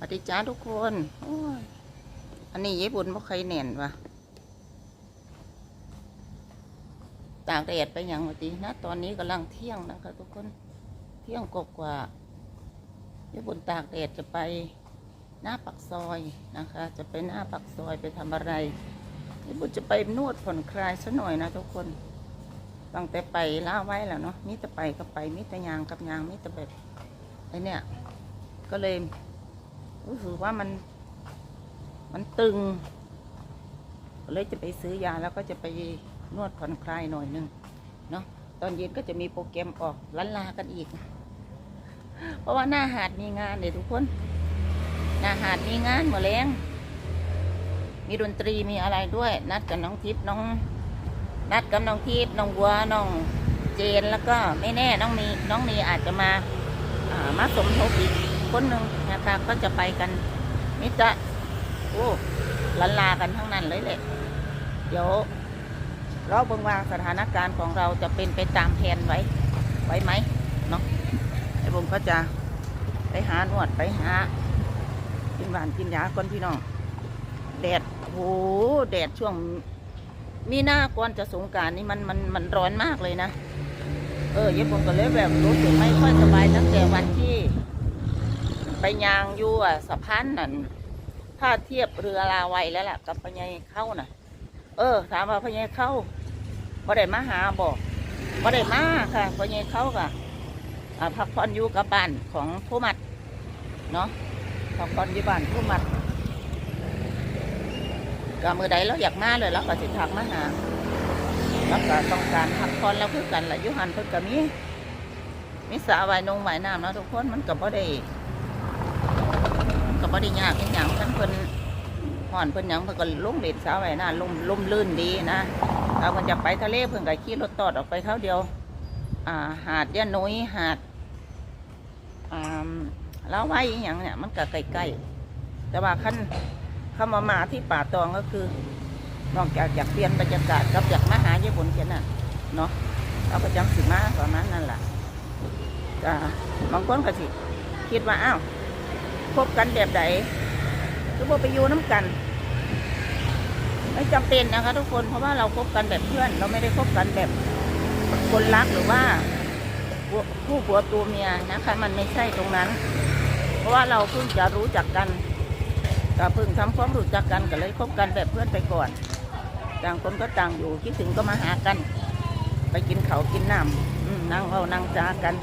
สวัสดีจ้าทุกคนอันนี้ญี่ปุ่นบ่เคยแน่นวะตากแดดไปอย่างวะตีนะตอนนี้กำลังเที่ยงนะคะทุกคนเที่ยงกบกว่าญี่ปุ่นตากแดดจะไปหน้าปักซอยนะคะ จะไปหน้าปักซอยไปทำอะไรญี่ปุ่นจะไปนวดผ่อนคลายซะหน่อยนะทุกคนตั้งแต่ไปล่าไว้แล้วเนาะมิต่ไปก็ไปมิต่ยางกับยางมิต่แบบไอเนี่ยก็เลย รู้สึกว่ามัน มันตึง เลยจะไปซื้อยาแล้วก็จะไปนวดผ่อนคลายหน่อยนึงเนาะตอนเย็นก็จะมีโปรแกรมออกล้านลากันอีก เพราะว่าหน้าหาดมีงานเนี่ยทุกคน หน้าหาดมีงานหมดแรงมีดนตรีมีอะไรด้วย นัดกับน้องทิพย์น้อง นัดกับน้องทิพย์น้องวัวน้องเจนแล้วก็ไม่แน่น้องมีน้องมีอาจจะมาอ่ามาสมทบอีก คนหนึ่งนะคะก็จะไปกันมิจะโอ้ลันลากันทั้งนั้นเลยแหละเดี๋ยวเราเบิ่งว่าสถานการณ์ของเราจะเป็นไปตามแผนไว้ไว้ไหมเนาะไอ้ผมก็จะไปหาหนวดไปหากินหวานกินยาก่อนพี่น้องแดดโอ้โหแดดช่วงมีหน้าก่อนจะสงการนี่มันมันมันร้อนมากเลยนะ เออญี่ปุ่นก็เลยแบบรู้สึกไม่ค่อยสบายตั้งแต่วันที่ ไปยางยู่อะสะพานนั่นถ้าเทียบเรือลาไวแล้วล่ะ กับพญายเข้าน่ะ เออ ถามว่าพญายเข้าบ่ได้มาหาบอกบ่ได้มาค่ะพญายเข้าก็อ่าพักผ่อนอยู่กับบ้านของผู้มัดเนาะพักผ่อนอยู่บ้านผู้มัดก็มือใดเราอยากมาเลยเราก็สิทักมาหาแล้วก็ต้องการพักผ่อนแล้วคือกันแหละยุหันเพิ่นก็มีมีสระว่ายนงว่ายน้ำเนาะทุกคนมันก็บ่ได้ ได้ยากอีหยังทั้งเพิ่นห่อนเพิ่นหยังเพิ่นก็ลงเล่นสระว่ายน้ำลมลมลื่นดีนะถ้าเพิ่นจะไปทะเลเพิ่นก็ขี่รถตอดออกไปเขาเดียว อ่าหาดยะนุ้ยหาดอ่าแล้วไว้อีหยังเนี่ยมันก็ใกล้ๆแต่ว่าขั้นคำว่ามาที่ป่าตองก็คือนอกจากอยากเปลี่ยนบรรยากาศกับอยากมาหาญี่ปุ่นแค่นั้นเนาะเราก็จังสิมาตอนนั้นนั่นแหละจ้าบางคนก็สิคิดว่าอ้าว คบกันแบบใดคือว่าไปอยู่น้ำกัน ไม่จำเป็นนะคะ ทุกคนเพราะว่าเราคบกันแบบเพื่อน เราไม่ได้คบกันแบบคนรักหรือว่าผู้ผัวตัวเมียนะคะ มันไม่ใช่ตรงนั้น เพราะว่าเราเพิ่งจะรู้จักกันก็เพิ่งทำความรู้จักกันก็เลยคบกันแบบเพื่อนไปก่อน ต่างคนก็ต่างอยู่คิดถึงก็มาหากัน ไปกินเขากินน้ำนั่งเอานั่งจากัน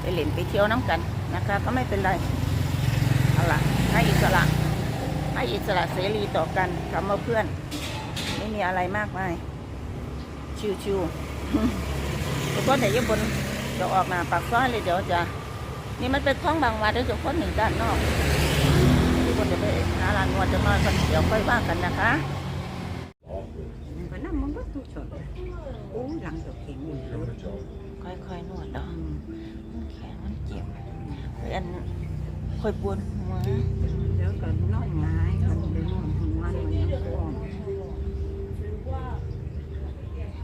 ไปเล่นไปเที่ยวน้ำกันนะคะ ก็ไม่เป็นไรเอาละให้อิสระ ให้อิสระเสรีต่อกันคำว่าเพื่อน ไม่มีอะไรมากมาย ชิวๆทุกคนเดี๋ยวญี่ปุ่นจะออกมาปากซอยเลยเดี๋ยวจะ นี่มันเป็นคลองบางวาเดี๋ยวทุกคนหนึ่งด้านนอกที่คนจะไปหาร้านนวดจะมากันเดี๋ยวค่อยว่ากันนะคะมันก็นั่งมันก็ทุกช็อตโอ้หลังตกเข็งอยู่ค่อยๆนวดเนาะมันแข็งมันเจ็บอัน ค่อยปวดหัวเดี๋ยวก็นอนหงายกันไปนอนทั้งวันมันยังฟ้อง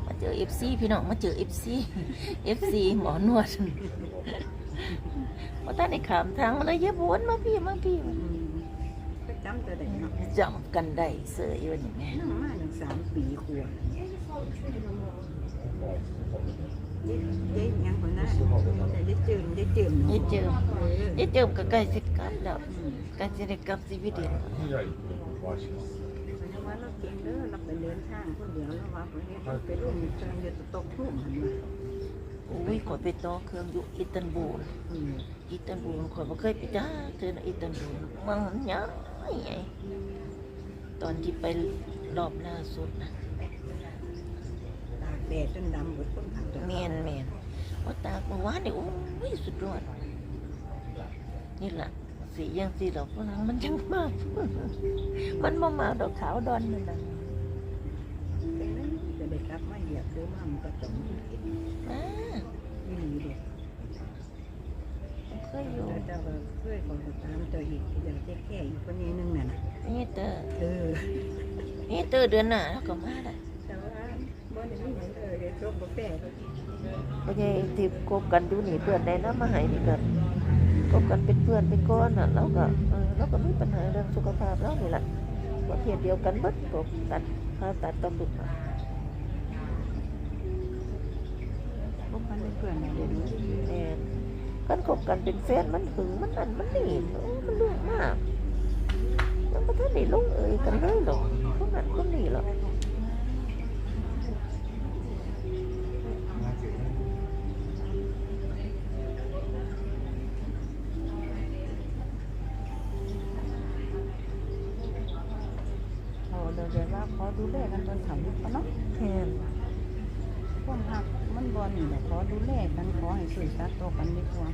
มาเจอเอฟซีพี่น้องมาเจอเอฟซีเอฟซีหมอนวดว่าท่านในขามทางมาเลยเย็บวนมาพี่มาพี่อืมก็จำตัวได้เนาะจำกันได้เสืออยู่นี่แม่นั่งมาหนึ่งสามปีขวบ เย้ยังคนนั้นแต่ได้จืมได้จืมยี่เจิมเออยี่เจิมก็ใกล้สิกลับแล้วอืมใกล้สิได้กลับชีวิตเดียวเพราะว่าเราเก่งเด้อเราไปเดินทางคนเดียวแล้วว่าคนนี้ไปร่วมเชิงจะตกทุ่มนมาโอ้ยขอยไปต่อเครื่องอยู่อิสตันบูลอืมอิสตันบูลขอยบ่เคยไปจ้าเธอนะอิสตันบูลมันใหญ่ใหญ่ตอนที่ไปรอบล่าสุดนะ แดดจนดำหมดต้นขาตัวเมียนเมียนว่าตากเมื่อวานนี่โอ้ยสุดยอดนี่แหละสียังสีดอกฝรั่งมันจังมาก มันมามาดอกขาวดอนนั่นน่ะจะได้กลับมาเหยียบเดิมมันก็จมเห็นอ่านี่เด็กผมเคยอยู่แล้วเจ้าก็เคยขอตามตัวอีกที่จะแก้อีกคนนี้นึงน่ะนะนี่เตอร์เออนี่เตอร์เดือนหน้าแล้วก็มาได้ เหมือนเออเดี๋ยวจบบ่แปลก็ไม่ใช่ที่คบกันอยู่นี่เพื่อนได้แล้วมาให้นี่ก็คบกันเป็นเพื่อนเป็นก้อนน่ะแล้วก็เออแล้วก็มีปัญหาเรื่องสุขภาพแล้วนี่แหละประเภทเดียวกันเบิดก็ตัดผ่าตัดต้องดุมาพวกมันเป็นเพื่อนไรเดี๋ยวนี้แม่นกันคบกันเป็นแฟนมันหึงมันนั่นมันนี่มันเรื่องมากยังไม่ทันได้ลงเอยกันเลยหรอกคนนั้นคนนี้หรอก ดูแลกันตอนเขายุคเนาะแทนความหักมันบอลนี่แหละขอดูแลกันขอให้สื่อสารต่อกันดีกว่า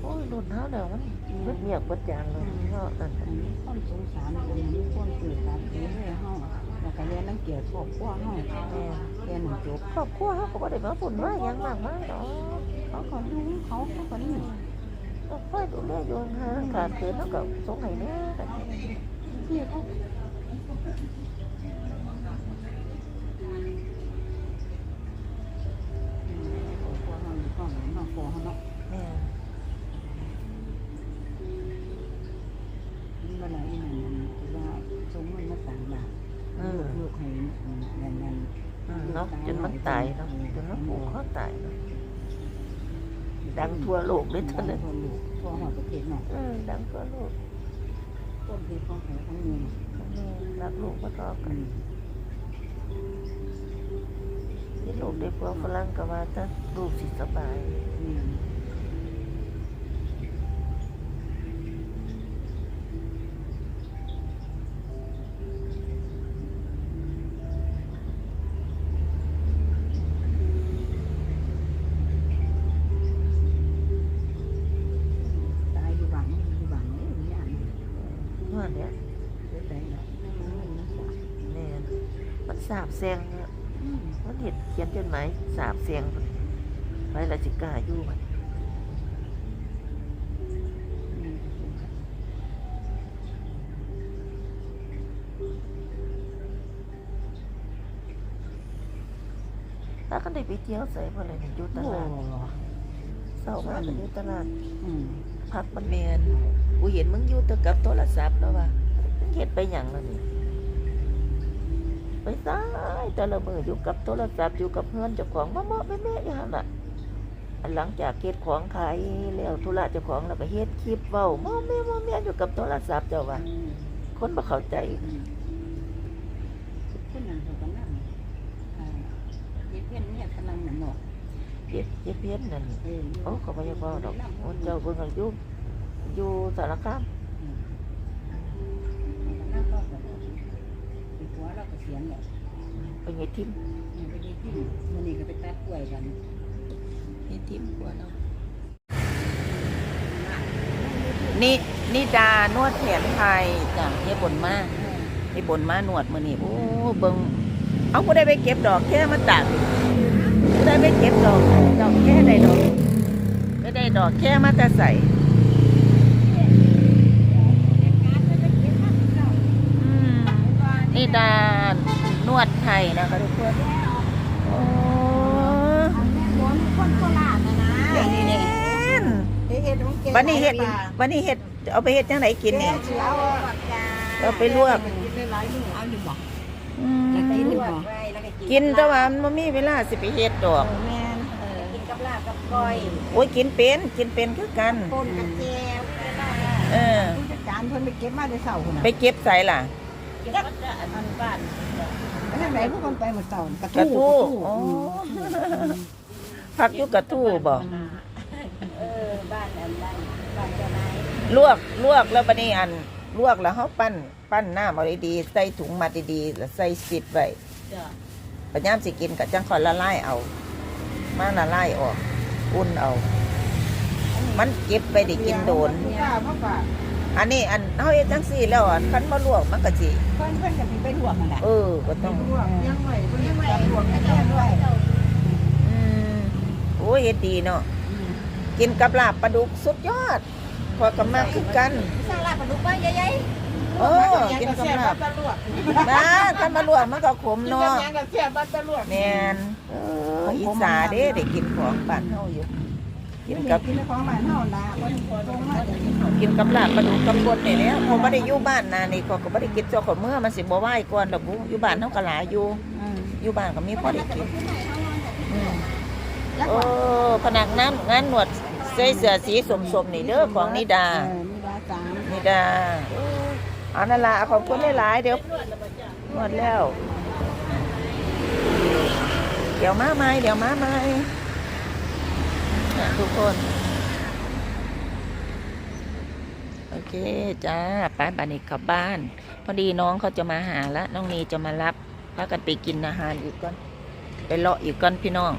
โอ้ยรุ่นเท้าเดี๋ยวมันเบิดเมียกเบิดจานเลยเนาะนั่นอันนี้ความสงสารคนนี้ความสื่อสารดูแลเฮาแล้วก็แย่นังเกียจครอบครัวเฮาแม่แค่หนึ่งจบครอบครัวเขาก็บ่ได้มาฝุ่นว่าหยังมากมายเนาะเขาก็ดูเขาเขาก็นี่ก็ค่อยดูแลอยู่ห่างขาดเกินแล้วก็สงให้แน่ แม่นี่เวลาอีนั่นนั่นคือว่าสมมันมาต่างบาทเออลูกให้นั่นนั่นอืมเนาะจนมันตายเนาะจนมันผูกคอตายเนาะดังทั่วโลกเลยทั่เท่านั้นวโลกทั่วหอประเทศเนาะเออดังทั่วโลก ต้นที่ของเขาของเงินแม่รักลูกมาทอกันที่ลูกได้พวกฝรั่งก็ว่าถ้าลูกสิสบายนี่ต ว่าเนี่ยเดี๋ยวไปแล้วมันเงินมันสาแม่มันสาบแซงเนี่ยอืมมันเห็นเขียนจดหมายสาบแซงไปละสิกล้าอยู่มันอืมถ้ากันได้ไปเที่ยวใส่บ่เลยนี่อยู่ตโอ้ลาดเศร้ามากก็อยู่ตลาดอืมพักมันแมน กูเห็นมึงอยู่แต่กับโทรศัพท์แล้วว่ามึงเห็นไปหยังแล้วนี่ไปซ้ายแต่ละมืออยู่กับโทรศัพท์อยู่กับเพื่อนเจ้าของมาเมาะแม่แม่อย่างนั้นล่ะอันหลังจากเฮ็ดของขายแล้วธุระเจ้าของแล้วก็เฮ็ดคลิปเว้าเมาะแม่เมาะแม่อยู่กับโทรศัพท์เจ้าว่าอืมคนบ่เข้าใจอืมคนนั้นเขาก็นั่งอ่าเฮ็ดเพี้ยนเนี่ยกำลังหนุนเนาะเฮ็ดเฮ็ดเพี้ยนนั่นเออโอ้ก็บ่อยากเว้าดอกคนเจ้าเบิ่งเอาอยู่ อยู่สารคามนั่งก็แบบอีกหัวเราก็เสียงเนี่ยไปเฮ็ดทิมนี่ไปดีที่มันนี่ก็ไปตัดกล้วยกันเฮ็ดทิมกว่าเนานี่นี่ดานวดแผนไทยจ้ะเฮ็ดบนมาไอ้บนมาหนวดมือนี่โอ้เบิงเอาผู้ได้ไปเก็บดอกแค่มาตากผู้ได้ไปเก็บดอกดอกแค่ได้ดอกไม่ได้ดอกแค่มาแต่ใส่อืม นี่ดานวดไทยนะคะทุกคนโอ้คนโคราชนะนะนี่นี่เฮ็ดของแกวันนี้เห็ดวันนี้เห็ดเอาไปเห็ดจังไหนกินนี่เอาเอาไปลวกกินได้หลายมื้อเอาอยู่บ่อือยากกินมอยู่บ่กินแต่ว่ามันบ่มีเวลาสิไปเห็ดดอกแม่นเออกินกับลาบกับก้อยโอ้ยกินเป็นกินเป็นคือกันป่นกับแจวเออผู้จัดการเพิ่นไปเก็บมาแต่เช้าพุ่นน่ะไปเก็บใส่ล่ะ จักอันบ้านไปทางไหนพวกคนไปหมดเช้ากระกระทู้ทู้อ๋อพักอยู่กระทู้บ่เออบ้านอันนั้นบ้านเจ้านายลวกลวกแล้วบัดนี้อันลวกแล้วเฮาปั้นปั้นน้ำเอาดีๆใส่ถุงมัดดีๆแล้วใส่ซิปไว้จ้ะปัญญามสิกินก็จังค่อยละลายเอา มาละลายออก อุ่นเอา มันเก็บไปได้กินโดน ป้าพ่อป้า อันนี้อันเฮาเฮ็ดจังซี่แล้วอันคันบ่ลวกมันก็สิเพิ่นเพิ่นก็สิไปลวกนั่นแหละเออก็ต้องลวกยังไว้เพิ่นยังไว้ลวกให้แม่ด้วยอืมโอ้ยเฮ็ดดีเนาะกินกับลาบปลาดุกสุดยอดพอกับมากคือกันสร้างลาบปลาดุกไว้ใหญ่โอ้กินกับลาบนะถ้ามาลวกมันก็ขมเนาะยังกับแซ่บบ้านตะลวกแม่นเอออีสาเด้ได้กินของบ้านเฮาอยู่ กินกับกินของบ้านเฮาล่ะคนตรงมาจากที่เขากินกับลาบปลาดุกกับกดนี่แหล้วเขาบ่ได้อยู่บ้านนานี่เขาก็บ่ได้กินเจ้าของเมื่อมันสิบ่ไหวก่อนดอกบุอยู่บ้านเฮาก็หลายอยู่อืมอยู่บ้านก็มีพอได้กินอืมแล้วโอ้พนักน้ำงานหนวดใส่เสื้อสีสมๆนี่เด้อของนิดา เออนิดาสามนิดาโอ้เอานั่นล่ะขอบคุณหลายๆเดี๋ยวหมดแล้ว เดี๋ยวมาใหม่เดี๋ยวมาใหม่นะ ทุกคน โอเคจ้าไปบ้านนี้กลับบ้าน พอดีน้องเขาจะมาหาแล้วน้องนีจะมารับพากันไปกินอาหารอีกก่อน ไปเลาะอีกก่อนพี่น้อง